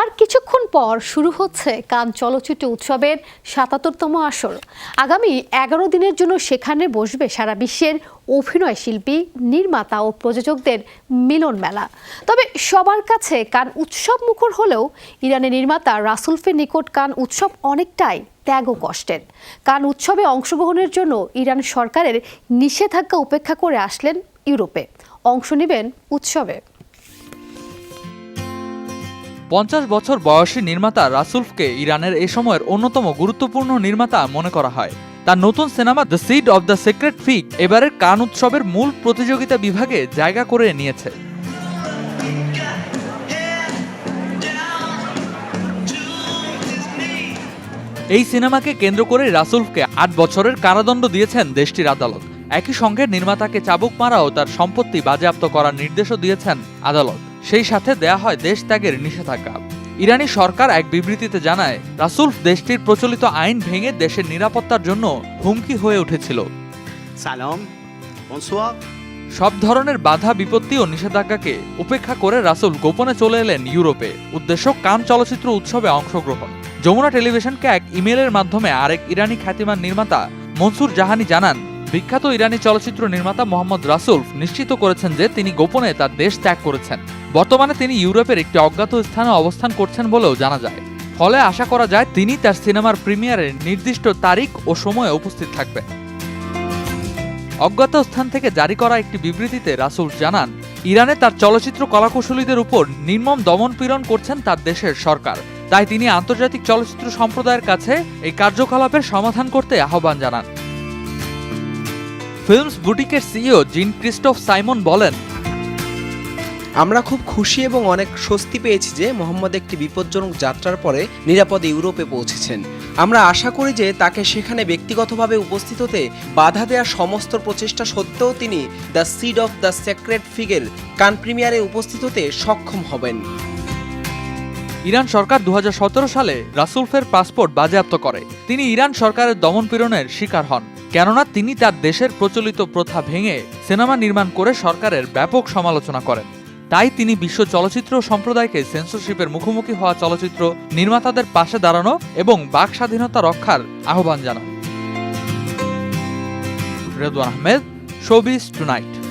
আর কিছুক্ষণ পর শুরু হচ্ছে কান চলচ্চিত্র উৎসবের সাতাত্তরতম আসর। আগামী এগারো দিনের জন্য সেখানে বসবে সারা বিশ্বের অভিনয় শিল্পী, নির্মাতা ও প্রযোজকদের মিলন মেলা। তবে সবার কাছে কান উৎসব মুখর হলেও ইরানের নির্মাতা রাসুলফের নিকট কান উৎসব অনেকটাই ত্যাগ ও কষ্টের। কান উৎসবে অংশগ্রহণের জন্য ইরান সরকারের নিষেধাজ্ঞা উপেক্ষা করে আসলেন ইউরোপে। অংশ নেবেন উৎসবে। পঞ্চাশ বছর বয়সী নির্মাতা রাসুলফকে ইরানের এ সময়ের অন্যতম গুরুত্বপূর্ণ নির্মাতা মনে করা হয়। তার নতুন cinema the seed of the secret fig এবারের কান উৎসবের মূল প্রতিযোগিতা বিভাগে জায়গা করে নিয়েছে। এই সিনেমাকে কেন্দ্র করে রাসুলফকে আট বছরের কারাদণ্ড দিয়েছেন দেশটির আদালত। একই সঙ্গে নির্মাতাকে চাবুক মারা ও তার সম্পত্তি বাজেয়াপ্ত করার নির্দেশও দিয়েছেন আদালত। সেই সাথে দেয়া হয় দেশ ত্যাগের নিষেধাজ্ঞা। ইরানি সরকার এক বিবৃতিতে জানায় রাসুলফ দেশটির প্রচলিত আইন ভেঙে দেশের নিরাপত্তার জন্য হুমকি হয়ে উঠেছিল। সব ধরনের বাধা বিপত্তি ও নিষেধাজ্ঞাকে উপেক্ষা করে রাসুল গোপনে চলে এলেন ইউরোপে। উদ্দেশ্য কান চলচ্চিত্র উৎসবে অংশগ্রহণ। যমুনা টেলিভিশনকে এক ইমেলের মাধ্যমে আরেক ইরানি খ্যাতিমান নির্মাতা মনসুর জাহানি জানান বিখ্যাত ইরানি চলচ্চিত্র নির্মাতা মোহাম্মদ রাসুলফ নিশ্চিত করেছেন যে তিনি গোপনে তার দেশ ত্যাগ করেছেন। বর্তমানে তিনি ইউরোপের একটি অজ্ঞাত স্থানে অবস্থান করছেন বলেও জানা যায়। ফলে আশা করা যায় তিনি তার সিনেমার প্রিমিয়ারে নির্দিষ্ট তারিখ ও সময়ে উপস্থিত থাকবেন। অজ্ঞাত স্থান থেকে জারি করা একটি বিবৃতিতে রাসুল জানান, ইরানে তার চলচ্চিত্র কলাকুশলীদের উপর নির্মম দমন পীড়ন করছেন তার দেশের সরকার। তাই তিনি আন্তর্জাতিক চলচ্চিত্র সম্প্রদায়ের কাছে এই কার্যকলাপের সমাধান করতে আহ্বান জানান। ফিল্মস বুটিকের সিইও জিন ক্রিস্টোফ সাইমন বলেন আমরা খুব খুশি এবং অনেক স্বস্তি পেয়েছি যে মোহাম্মদ একটি বিপজ্জনক যাত্রার পরে নিরাপদে ইউরোপে পৌঁছেছেন। আমরা আশা করি যে তাকে সেখানে ব্যক্তিগতভাবে উপস্থিত হতে বাধা দেওয়ার সমস্ত প্রচেষ্টা সত্ত্বেও তিনি the seed of the secret ফিগের Cannes প্রিমিয়ারে উপস্থিত হতে সক্ষম হবেন। ইরান সরকার দু হাজার সতেরো সালে রাসুলফের পাসপোর্ট বাজেয়াপ্ত করে। তিনি ইরান সরকারের দমনপীড়নের শিকার হন। কেননা তিনি তার দেশের প্রচলিত প্রথা ভেঙে সিনেমা নির্মাণ করে সরকারের ব্যাপক সমালোচনা করেন। তাই তিনি বিশ্ব চলচ্চিত্র সম্প্রদায়কে সেন্সরশিপের মুখোমুখি হওয়া চলচ্চিত্র নির্মাতাদের পাশে দাঁড়ানো এবং বাক স্বাধীনতা রক্ষার আহ্বান জানান। Redwan Ahmed showbiz tonight.